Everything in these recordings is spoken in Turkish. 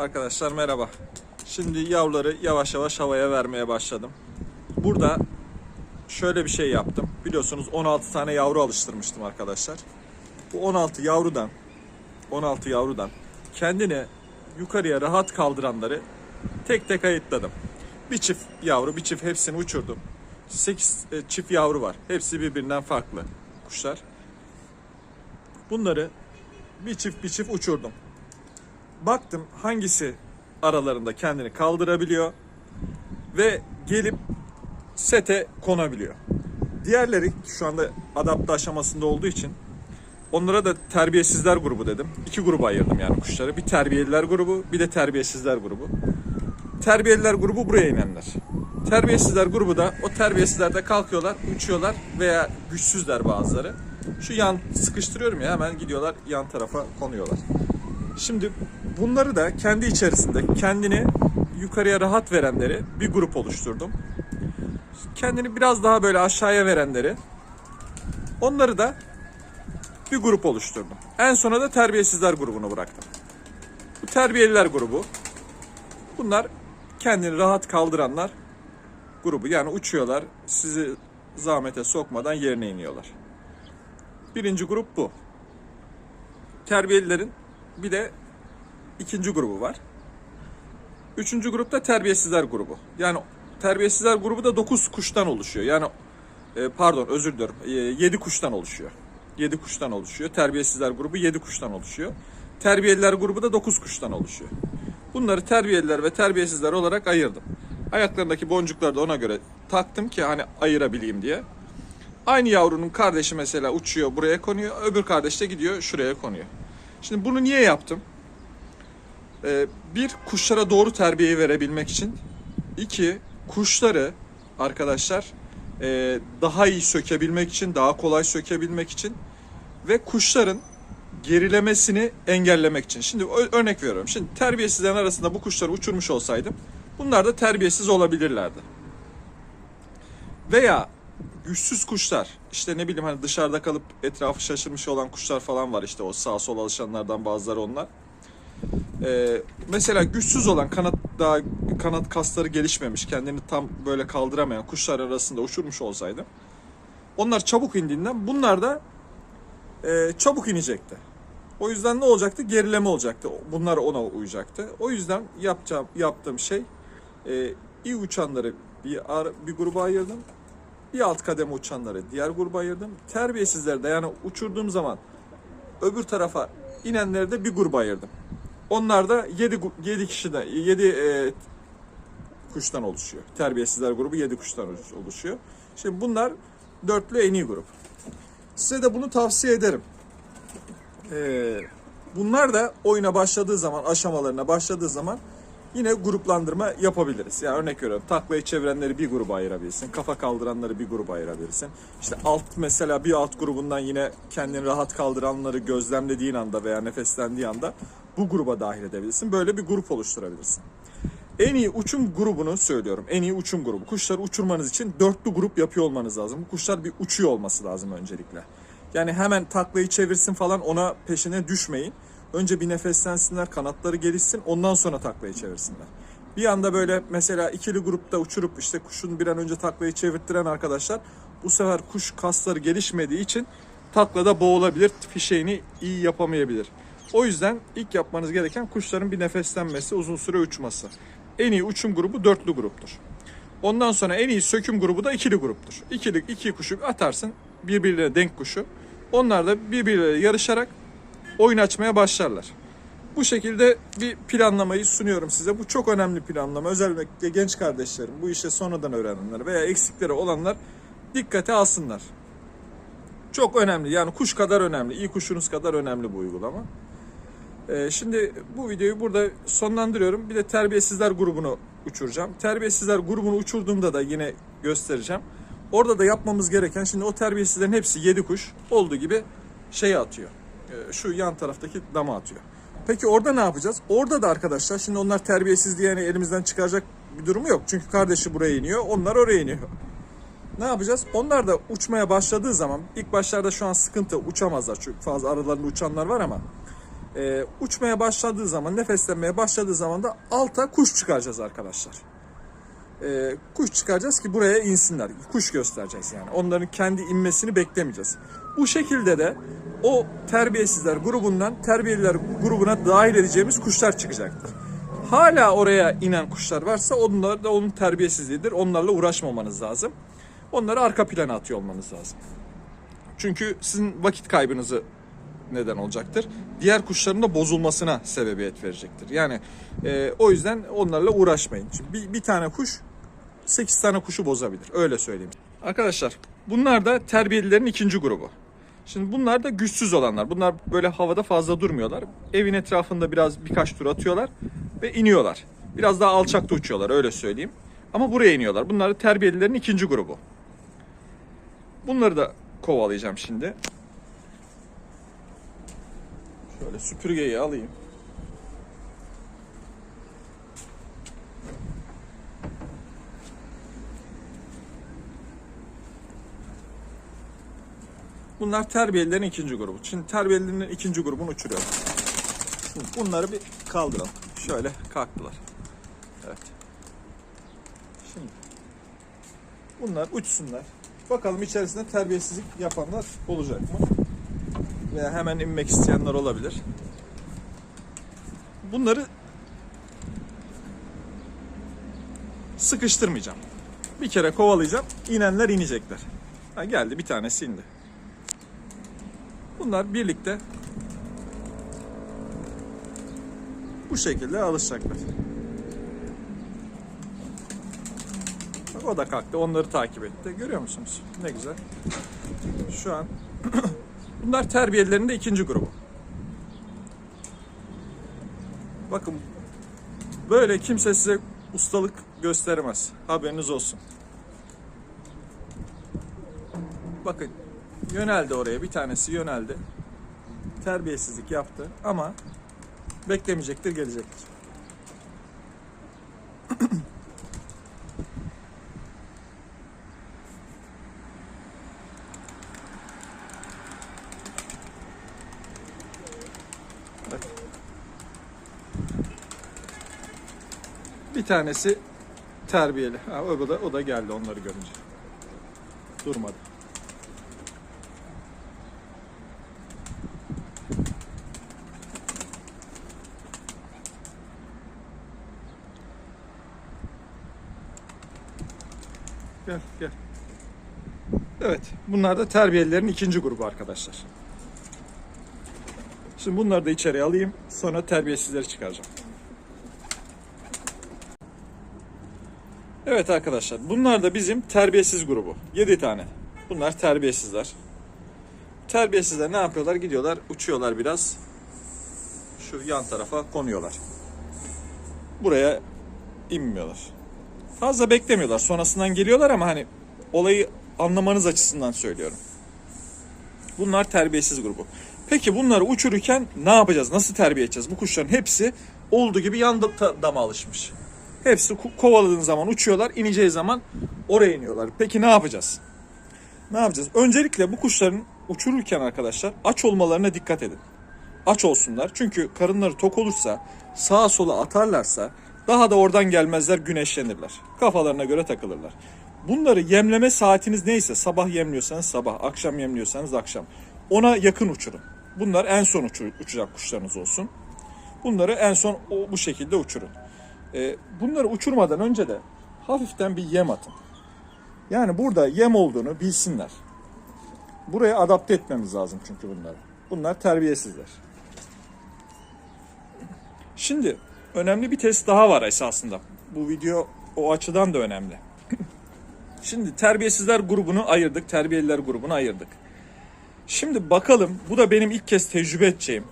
Arkadaşlar merhaba. Şimdi yavruları yavaş yavaş havaya vermeye başladım. Burada şöyle bir şey yaptım. Biliyorsunuz 16 tane yavru alıştırmıştım arkadaşlar. Bu 16 yavrudan 16 yavrudan kendini yukarıya rahat kaldıranları tek tek ayıtladım. Bir çift yavru, bir çift hepsini uçurdum. 8 çift yavru var. Hepsi birbirinden farklı kuşlar. Bunları bir çift bir çift uçurdum. Baktım hangisi aralarında kendini kaldırabiliyor ve gelip sete konabiliyor. Diğerleri şu anda adapte aşamasında olduğu için onlara da terbiyesizler grubu dedim. İki gruba ayırdım yani kuşları. Bir terbiyeliler grubu, bir de terbiyesizler grubu. Terbiyeliler grubu buraya inenler. Terbiyesizler grubu da o terbiyesizlerde kalkıyorlar, uçuyorlar veya güçsüzler bazıları. Şu yan sıkıştırıyorum ya hemen gidiyorlar yan tarafa konuyorlar. Şimdi bunları da kendi içerisinde kendini yukarıya rahat verenleri bir grup oluşturdum. Kendini biraz daha böyle aşağıya verenleri onları da bir grup oluşturdum. En sona da terbiyesizler grubunu bıraktım. Bu terbiyeliler grubu. Bunlar kendini rahat kaldıranlar grubu. Yani uçuyorlar, sizi zahmete sokmadan yerine iniyorlar. Birinci grup bu. Terbiyelilerin bir de ikinci grubu var. Üçüncü grupta terbiyesizler grubu. Yani terbiyesizler grubu da 9 kuştan oluşuyor. Yani e, pardon özür dilerim. 7 kuştan oluşuyor. 7 kuştan oluşuyor. Terbiyesizler grubu 7 kuştan oluşuyor. Terbiyeliler grubu da 9 kuştan oluşuyor. Bunları terbiyeliler ve terbiyesizler olarak ayırdım. Ayaklarındaki boncukları da ona göre taktım ki hani ayırabileyim diye. Aynı yavrunun kardeşi mesela uçuyor buraya konuyor. Öbür kardeş de gidiyor şuraya konuyor. Şimdi bunu niye yaptım? Ee, bir kuşlara doğru terbiyeyi verebilmek için. iki kuşları arkadaşlar e, daha iyi sökebilmek için, daha kolay sökebilmek için ve kuşların gerilemesini engellemek için. Şimdi örnek veriyorum. Şimdi terbiyesizlerin arasında bu kuşları uçurmuş olsaydım bunlar da terbiyesiz olabilirlerdi. Veya güçsüz kuşlar işte ne bileyim hani dışarıda kalıp etrafı şaşırmış olan kuşlar falan var işte o sağ sol alışanlardan bazıları onlar. Ee, mesela güçsüz olan kanat daha kanat kasları gelişmemiş kendini tam böyle kaldıramayan kuşlar arasında uçurmuş olsaydım onlar çabuk indiğinden bunlar da e, çabuk inecekti. O yüzden ne olacaktı? Gerileme olacaktı. Bunlar ona uyacaktı. O yüzden yapacağım yaptığım şey e, iyi uçanları bir ar- bir gruba ayırdım. Bir alt kademe uçanları diğer gruba ayırdım. Terbiyesizleri de yani uçurduğum zaman öbür tarafa inenleri de bir gruba ayırdım. Onlar da 7 7 kişiden 7 e, kuştan oluşuyor. Terbiyesizler grubu 7 kuştan oluşuyor. Şimdi bunlar dörtlü en iyi grup. Size de bunu tavsiye ederim. Ee, bunlar da oyuna başladığı zaman, aşamalarına başladığı zaman yine gruplandırma yapabiliriz. Yani örnek veriyorum taklayı çevirenleri bir gruba ayırabilirsin. Kafa kaldıranları bir gruba ayırabilirsin. İşte alt mesela bir alt grubundan yine kendini rahat kaldıranları gözlemlediğin anda veya nefeslendiği anda bu gruba dahil edebilirsin. Böyle bir grup oluşturabilirsin. En iyi uçum grubunu söylüyorum. En iyi uçum grubu. Kuşları uçurmanız için dörtlü grup yapıyor olmanız lazım. Bu kuşlar bir uçuyor olması lazım öncelikle. Yani hemen taklayı çevirsin falan ona peşine düşmeyin. Önce bir nefeslensinler, kanatları gelişsin, ondan sonra taklayı çevirsinler. Bir anda böyle mesela ikili grupta uçurup işte kuşun bir an önce taklayı çevirttiren arkadaşlar bu sefer kuş kasları gelişmediği için taklada boğulabilir, fişeğini iyi yapamayabilir. O yüzden ilk yapmanız gereken kuşların bir nefeslenmesi, uzun süre uçması. En iyi uçum grubu dörtlü gruptur. Ondan sonra en iyi söküm grubu da ikili gruptur. İkili iki kuşu atarsın birbirlerine denk kuşu. Onlar da birbirleriyle yarışarak oyun açmaya başlarlar. Bu şekilde bir planlamayı sunuyorum size. Bu çok önemli planlama. Özellikle genç kardeşlerim, bu işe sonradan öğrenenler veya eksikleri olanlar dikkate alsınlar. Çok önemli. Yani kuş kadar önemli. iyi kuşunuz kadar önemli bu uygulama. Ee, şimdi bu videoyu burada sonlandırıyorum. Bir de terbiyesizler grubunu uçuracağım. Terbiyesizler grubunu uçurduğumda da yine göstereceğim. Orada da yapmamız gereken şimdi o terbiyesizlerin hepsi 7 kuş olduğu gibi şeye atıyor. Ee, şu yan taraftaki dama atıyor. Peki orada ne yapacağız? Orada da arkadaşlar şimdi onlar terbiyesiz diye yani elimizden çıkaracak bir durumu yok. Çünkü kardeşi buraya iniyor, onlar oraya iniyor. Ne yapacağız? Onlar da uçmaya başladığı zaman ilk başlarda şu an sıkıntı uçamazlar çünkü fazla aralarında uçanlar var ama Ee, uçmaya başladığı zaman, nefeslenmeye başladığı zaman da alta kuş çıkaracağız arkadaşlar. Ee, kuş çıkaracağız ki buraya insinler. Kuş göstereceğiz yani. Onların kendi inmesini beklemeyeceğiz. Bu şekilde de o terbiyesizler grubundan terbiyeliler grubuna dahil edeceğimiz kuşlar çıkacaktır. Hala oraya inen kuşlar varsa onlar da onun terbiyesizliğidir. Onlarla uğraşmamanız lazım. Onları arka plana atıyor olmanız lazım. Çünkü sizin vakit kaybınızı neden olacaktır. Diğer kuşların da bozulmasına sebebiyet verecektir. Yani e, o yüzden onlarla uğraşmayın. Çünkü bir, bir tane kuş 8 tane kuşu bozabilir. Öyle söyleyeyim. Arkadaşlar bunlar da terbiyelilerin ikinci grubu. Şimdi bunlar da güçsüz olanlar. Bunlar böyle havada fazla durmuyorlar. Evin etrafında biraz birkaç tur atıyorlar ve iniyorlar. Biraz daha alçakta uçuyorlar öyle söyleyeyim. Ama buraya iniyorlar. Bunlar da terbiyelilerin ikinci grubu. Bunları da kovalayacağım şimdi. Şöyle süpürgeyi alayım. Bunlar terbiyelilerin ikinci grubu. Şimdi terbiyelilerin ikinci grubunu uçuruyorum. Bunları bir kaldıralım. Şöyle kalktılar. Evet. Şimdi bunlar uçsunlar. Bakalım içerisinde terbiyesizlik yapanlar olacak mı? Veya hemen inmek isteyenler olabilir. Bunları sıkıştırmayacağım. Bir kere kovalayacağım. İnenler inecekler. Ha geldi bir tanesi indi. Bunlar birlikte bu şekilde alışacaklar. Bak o da kalktı. Onları takip etti. Görüyor musunuz? Ne güzel. Şu an bunlar terbiyelilerin de ikinci grubu. Bakın böyle kimse size ustalık gösteremez. Haberiniz olsun. Bakın yöneldi oraya. Bir tanesi yöneldi. Terbiyesizlik yaptı ama beklemeyecektir, gelecektir. Evet. Bir tanesi terbiyeli. Ha, o da o da geldi onları görünce. Durmadı. Gel gel. Evet, bunlar da terbiyelilerin ikinci grubu arkadaşlar. Şimdi bunları da içeriye alayım. Sonra terbiyesizleri çıkaracağım. Evet arkadaşlar. Bunlar da bizim terbiyesiz grubu. 7 tane. Bunlar terbiyesizler. Terbiyesizler ne yapıyorlar? Gidiyorlar, uçuyorlar biraz. Şu yan tarafa konuyorlar. Buraya inmiyorlar. Fazla beklemiyorlar. Sonrasından geliyorlar ama hani olayı anlamanız açısından söylüyorum. Bunlar terbiyesiz grubu. Peki bunları uçururken ne yapacağız? Nasıl terbiye edeceğiz? Bu kuşların hepsi olduğu gibi yan da- dama alışmış. Hepsi ko- kovaladığın zaman uçuyorlar, ineceği zaman oraya iniyorlar. Peki ne yapacağız? Ne yapacağız? Öncelikle bu kuşların uçururken arkadaşlar aç olmalarına dikkat edin. Aç olsunlar. Çünkü karınları tok olursa, sağa sola atarlarsa daha da oradan gelmezler, güneşlenirler. Kafalarına göre takılırlar. Bunları yemleme saatiniz neyse, sabah yemliyorsanız sabah, akşam yemliyorsanız akşam. Ona yakın uçurun. Bunlar en son uçur- uçacak kuşlarınız olsun. Bunları en son o, bu şekilde uçurun. Ee, bunları uçurmadan önce de hafiften bir yem atın. Yani burada yem olduğunu bilsinler. Buraya adapte etmemiz lazım çünkü bunları. Bunlar terbiyesizler. Şimdi önemli bir test daha var esasında. Bu video o açıdan da önemli. Şimdi terbiyesizler grubunu ayırdık, terbiyeliler grubunu ayırdık. Şimdi bakalım, bu da benim ilk kez tecrübe edeceğim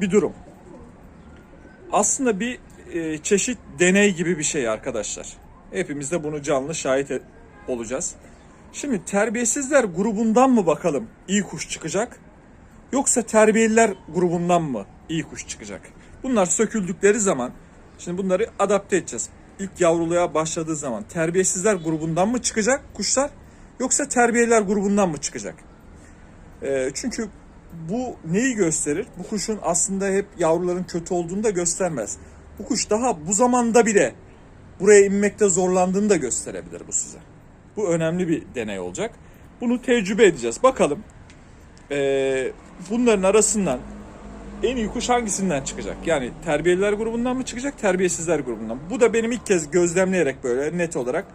bir durum. Aslında bir e, çeşit deney gibi bir şey arkadaşlar. Hepimiz de bunu canlı şahit e- olacağız. Şimdi terbiyesizler grubundan mı bakalım iyi kuş çıkacak? Yoksa terbiyeliler grubundan mı iyi kuş çıkacak? Bunlar söküldükleri zaman şimdi bunları adapte edeceğiz. İlk yavruluğa başladığı zaman terbiyesizler grubundan mı çıkacak kuşlar? Yoksa terbiyeliler grubundan mı çıkacak? Ee, çünkü bu neyi gösterir? Bu kuşun aslında hep yavruların kötü olduğunu da göstermez. Bu kuş daha bu zamanda bile buraya inmekte zorlandığını da gösterebilir bu size. Bu önemli bir deney olacak. Bunu tecrübe edeceğiz. Bakalım ee, bunların arasından en iyi kuş hangisinden çıkacak? Yani terbiyeliler grubundan mı çıkacak, terbiyesizler grubundan mı? Bu da benim ilk kez gözlemleyerek böyle net olarak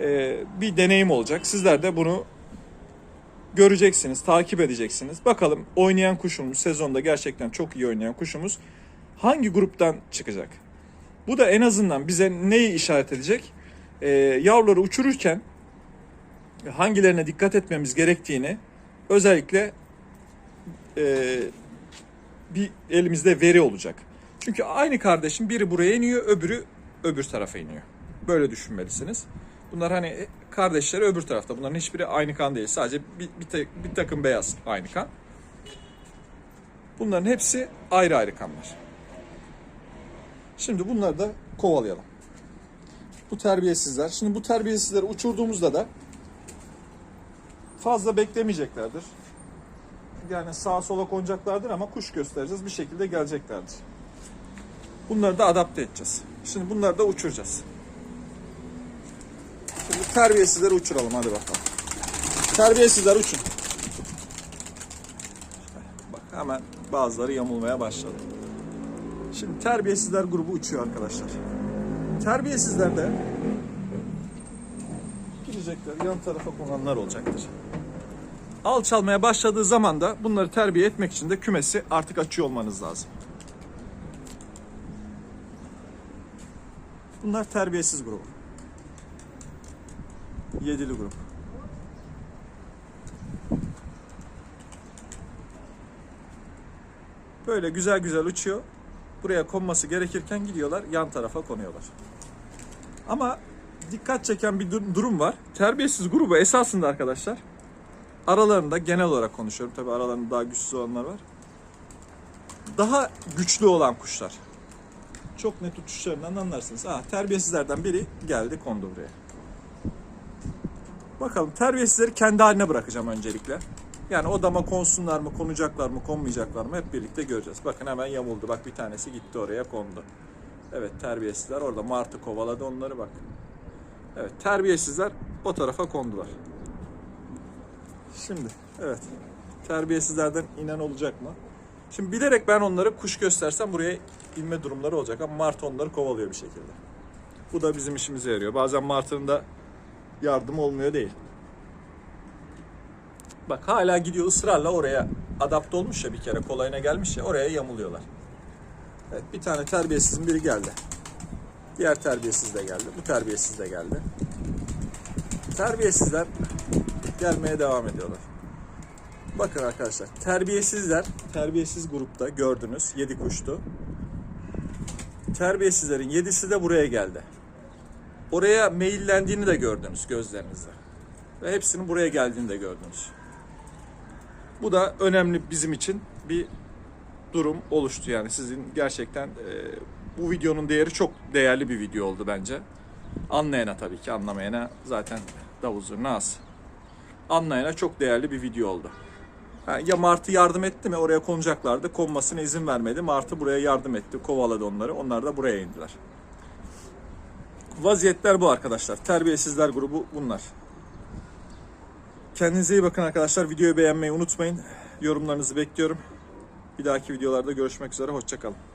e, bir deneyim olacak. Sizler de bunu göreceksiniz, takip edeceksiniz. Bakalım oynayan kuşumuz, sezonda gerçekten çok iyi oynayan kuşumuz hangi gruptan çıkacak? Bu da en azından bize neyi işaret edecek? Ee, yavruları uçururken hangilerine dikkat etmemiz gerektiğini özellikle e, bir elimizde veri olacak. Çünkü aynı kardeşin biri buraya iniyor, öbürü öbür tarafa iniyor. Böyle düşünmelisiniz. Bunlar hani kardeşleri öbür tarafta. Bunların hiçbiri aynı kan değil. Sadece bir, bir, ta- bir takım beyaz aynı kan. Bunların hepsi ayrı ayrı kanlar. Şimdi bunları da kovalayalım. Bu terbiyesizler. Şimdi bu terbiyesizleri uçurduğumuzda da fazla beklemeyeceklerdir. Yani sağa sola konacaklardır ama kuş göstereceğiz bir şekilde geleceklerdir. Bunları da adapte edeceğiz. Şimdi bunları da uçuracağız. Terbiyesizleri uçuralım hadi bakalım. Terbiyesizler uçun. Bak hemen bazıları yamulmaya başladı. Şimdi terbiyesizler grubu uçuyor arkadaşlar. Terbiyesizler de gidecekler yan tarafa konanlar olacaktır. Alçalmaya başladığı zaman da bunları terbiye etmek için de kümesi artık açıyor olmanız lazım. Bunlar terbiyesiz grubu. Yedili grup. Böyle güzel güzel uçuyor. Buraya konması gerekirken gidiyorlar yan tarafa konuyorlar. Ama dikkat çeken bir dur- durum var. Terbiyesiz grubu esasında arkadaşlar aralarında genel olarak konuşuyorum. Tabi aralarında daha güçsüz olanlar var. Daha güçlü olan kuşlar. Çok net uçuşlarından anlarsınız. Ha, terbiyesizlerden biri geldi kondu buraya. Bakalım terbiyesizleri kendi haline bırakacağım öncelikle. Yani odama konsunlar mı, konacaklar mı, konmayacaklar mı hep birlikte göreceğiz. Bakın hemen yamuldu. Bak bir tanesi gitti oraya kondu. Evet terbiyesizler orada martı kovaladı onları bak. Evet terbiyesizler o tarafa kondular. Şimdi evet terbiyesizlerden inen olacak mı? Şimdi bilerek ben onları kuş göstersem buraya inme durumları olacak ama martı onları kovalıyor bir şekilde. Bu da bizim işimize yarıyor. Bazen martının da yardım olmuyor değil. Bak hala gidiyor ısrarla oraya adapte olmuş ya bir kere kolayına gelmiş ya oraya yamuluyorlar. Evet bir tane terbiyesizin biri geldi. Diğer terbiyesiz de geldi. Bu terbiyesiz de geldi. Terbiyesizler gelmeye devam ediyorlar. Bakın arkadaşlar terbiyesizler terbiyesiz grupta gördünüz 7 kuştu. Terbiyesizlerin 7'si de buraya geldi. Oraya meyillendiğini de gördünüz gözlerinizle. Ve hepsinin buraya geldiğini de gördünüz. Bu da önemli bizim için bir durum oluştu yani sizin gerçekten e, bu videonun değeri çok değerli bir video oldu bence. Anlayana tabii ki anlamayana zaten davul zurna az. Anlayana çok değerli bir video oldu. Ya Martı yardım etti mi oraya konacaklardı. Konmasına izin vermedi. Martı buraya yardım etti. Kovaladı onları. Onlar da buraya indiler. Vaziyetler bu arkadaşlar. Terbiyesizler grubu bunlar. Kendinize iyi bakın arkadaşlar. Videoyu beğenmeyi unutmayın. Yorumlarınızı bekliyorum. Bir dahaki videolarda görüşmek üzere. Hoşçakalın.